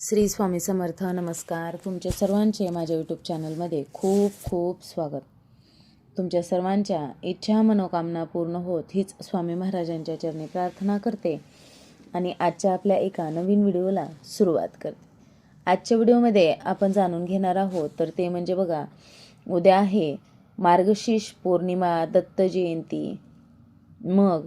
श्री स्वामी समर्थ नमस्कार. तुमच्या सर्वांचे माझ्या यूट्यूब चॅनलमध्ये खूप खूप स्वागत. तुमच्या सर्वांच्या इच्छा मनोकामना पूर्ण होत हीच स्वामी महाराजांच्या चरणी प्रार्थना करते आणि आजच्या आपल्या एका नवीन व्हिडिओला सुरुवात करते. आजच्या व्हिडिओमध्ये आपण जाणून घेणार आहोत तर ते म्हणजे बघा उद्या आहे मार्गशीर्ष पौर्णिमा दत्त जयंती. मग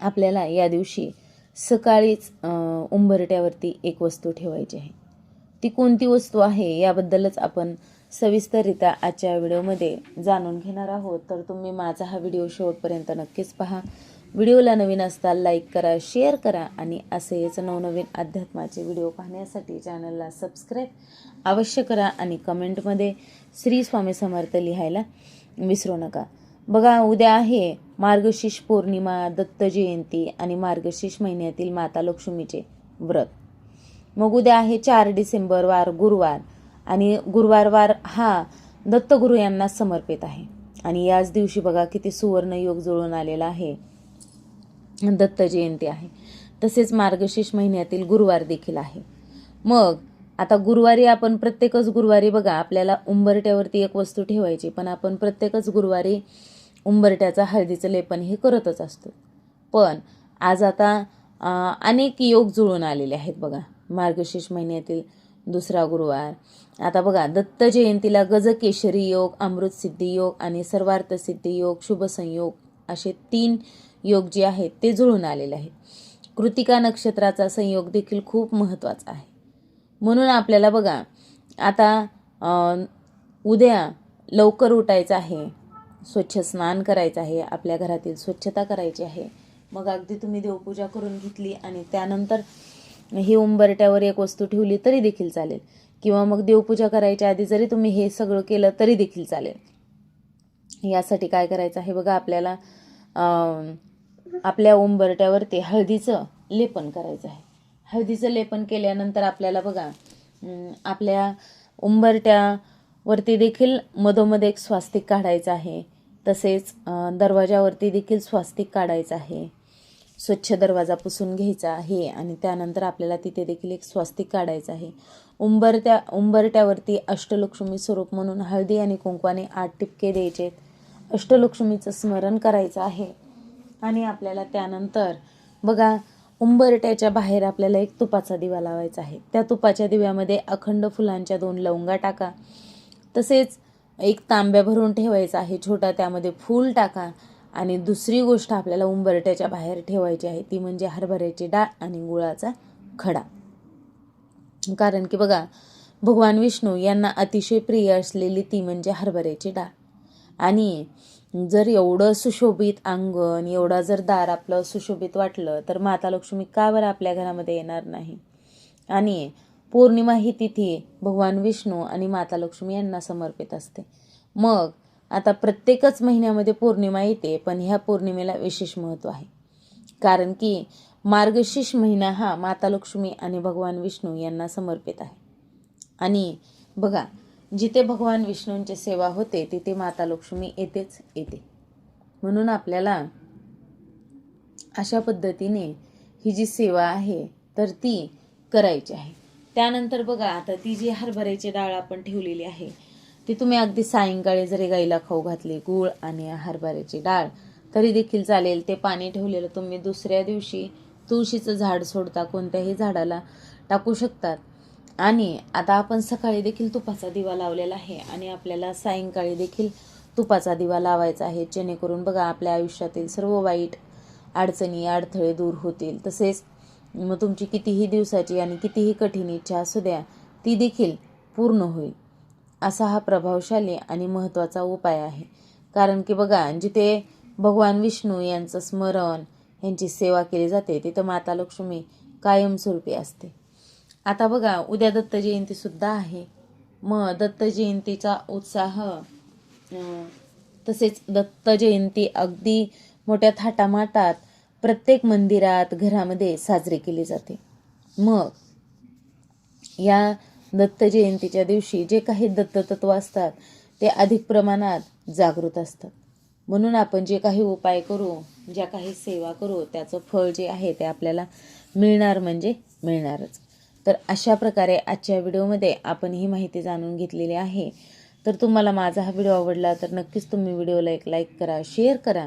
आपल्याला या दिवशी सकाळीच उंबरट्यावरती एक वस्तू ठेवायची आहे. ती कोणती वस्तू आहे याबद्दलच आपण सविस्तररित्या आजच्या व्हिडिओमध्ये जाणून घेणार आहोत. तर तुम्ही माझा हा व्हिडिओ शेवटपर्यंत नक्कीच पहा. व्हिडिओला नवीन असताल लाईक करा शेअर करा आणि असेच नवनवीन अध्यात्माचे व्हिडिओ पाहण्यासाठी चॅनलला सबस्क्राईब अवश्य करा आणि कमेंटमध्ये श्री स्वामी समर्थ लिहायला विसरू नका. बघा उद्या आहे मार्गशीर्ष पौर्णिमा दत्त जयंती आणि मार्गशीर्ष महिन्यातील माता लक्ष्मीचे व्रत. मग उद्या आहे चार डिसेंबर वार गुरुवार आणि गुरुवार वार हा दत्तगुरु यांना समर्पित आहे. आणि याच दिवशी बघा किती सुवर्ण योग जुळून आलेला आहे. दत्त जयंती आहे. तसेच मार्गशीर्ष महिन्यातील गुरुवार देखील आहे. मग आता गुरुवारी आपण प्रत्येकच गुरुवारी बघा आपल्याला उंबरट्यावरती एक वस्तू ठेवायची पण आपण प्रत्येकच गुरुवारी उंबरट्याचा हळदीचं लेपन हे करतच असतो. पण आज आता अनेक योग जुळून आलेले आहेत बघा. मार्गशीर्ष महिन्यातील दुसरा गुरुवार. आता बघा दत्त जयंतीला गजकेशरी योग अमृत सिद्धी योग आणि सर्वार्थ सिद्धी योग शुभसंयोग असे तीन योग जे आहेत ते जुळून आलेले आहेत. कृतिका नक्षत्राचा संयोग देखील खूप महत्त्वाचा आहे. म्हणून आपल्याला बघा आता उद्या लवकर उठायचं आहे. स्वच्छ स्नान करायचं आहे आपल्या घरातील स्वच्छता करायची आहे. मग अगदी तुम्ही देवपूजा करून घेतली आणि त्यानंतर ही उंबरट्यावर एक वस्तू ठेवली तरी देखील चालेल. किंवा मग देवपूजा करायच्या आधी जरी तुम्ही हे सगळं केलं तरी देखील चालेल. यासाठी काय करायचं आहे बघा आपल्याला आपल्या उंबरट्यावरती हळदीचं लेपन करायचं आहे. हळदीचं लेपन केल्यानंतर आपल्याला बघा आपल्या उंबरट्या वरती देखील मधोमध एक स्वास्तिक काढायचं आहे. तसेच दरवाजावरती देखील स्वास्तिक काढायचं आहे. स्वच्छ दरवाजा पुसून घ्यायचा आहे आणि त्यानंतर आपल्याला तिथे देखील एक स्वास्तिक काढायचं आहे. उंबरत्या उंबरट्यावरती अष्टलक्ष्मी स्वरूप म्हणून हळदी आणि कुंकवाने आठ टिपके द्यायचे अष्टलक्ष्मीचं स्मरण करायचं आहे. आणि आपल्याला त्यानंतर बघा उंबरट्याच्या बाहेर आपल्याला एक तुपाचा दिवा लावायचा आहे. त्या तुपाच्या दिव्यामध्ये अखंड फुलांच्या दोन लवंगा टाका. तसेच एक तांब्या भरून ठेवायचा आहे छोटा त्यामध्ये फूल टाका आणि दुसरी गोष्ट आपल्याला उंबरट्याच्या बाहेर ठेवायची आहे ती म्हणजे हरभऱ्याची डाळ आणि गुळाचा खडा. कारण की बघा भगवान विष्णू यांना अतिशय प्रिय असलेली ती म्हणजे हरभऱ्याची डाळ. आणि जर एवढं सुशोभित अंगण एवढा जर दार आपलं सुशोभित वाटलं तर माता लक्ष्मी का बरं आपल्या घरामध्ये येणार नाही? आणि पौर्णिमा ही तिथी भगवान विष्णू आणि माता लक्ष्मी यांना समर्पित असते. मग आता प्रत्येकच महिन्यामध्ये पौर्णिमा येते पण ह्या पौर्णिमेला विशेष महत्त्व आहे. कारण की मार्गशीर्ष महिना हा माता लक्ष्मी आणि भगवान विष्णू यांना समर्पित आहे. आणि बघा जिथे भगवान विष्णूंची सेवा होते तिथे माता लक्ष्मी येतेच येते. म्हणून आपल्याला अशा पद्धतीने ही जी सेवा आहे तर ती करायची आहे. त्यानंतर बघा आता ती जी हरभऱ्याची डाळ आपण ठेवलेली आहे ती तुम्ही अगदी सायंकाळी जरी गाईला खाऊ घातली गूळ आणि हरभऱ्याची डाळ तरी देखील चालेल. ते पाणी ठेवलेलं तुम्ही दुसऱ्या दिवशी तुळशीचं झाड सोडता कोणत्याही झाडाला टाकू शकतात. आणि आता आपण सकाळी देखील तुपाचा दिवा लावलेला आहे आणि आपल्याला सायंकाळी देखील तुपाचा दिवा लावायचा आहे. जेणेकरून बघा आपल्या आयुष्यातील सर्व वाईट अडचणी अडथळे दूर होतील. तसेच मग तुमची कितीही दिवसाची आणि कितीही कठीण इच्छा असू द्या ती देखील पूर्ण होईल. असा हा प्रभावशाली आणि महत्त्वाचा उपाय आहे. कारण की बघा जिथे भगवान विष्णू यांचं स्मरण यांची सेवा केली जाते तिथं माता लक्ष्मी कायमस्वरूपी असते. आता बघा उद्या दत्त जयंतीसुद्धा आहे. मग दत्त जयंतीचा उत्साह तसेच दत्त जयंती अगदी मोठ्या थाटामाटात प्रत्येक मंदिरात घरामध्ये साजरी केली जाते. मग या दत्त जयंतीच्या दिवशी जे काही दत्ततत्व असतात ते अधिक प्रमाणात जागृत असतात. म्हणून आपण जे काही उपाय करू ज्या काही सेवा करू त्याचं फळ जे आहे ते आपल्याला मिळणार म्हणजे मिळणारच. तर अशा प्रकारे आजच्या व्हिडिओमध्ये आपण ही माहिती जाणून घेतलेली आहे. तर तुम्हाला माझा हा व्हिडिओ आवडला तर नक्कीच तुम्ही व्हिडिओला एक लाईक करा शेअर करा.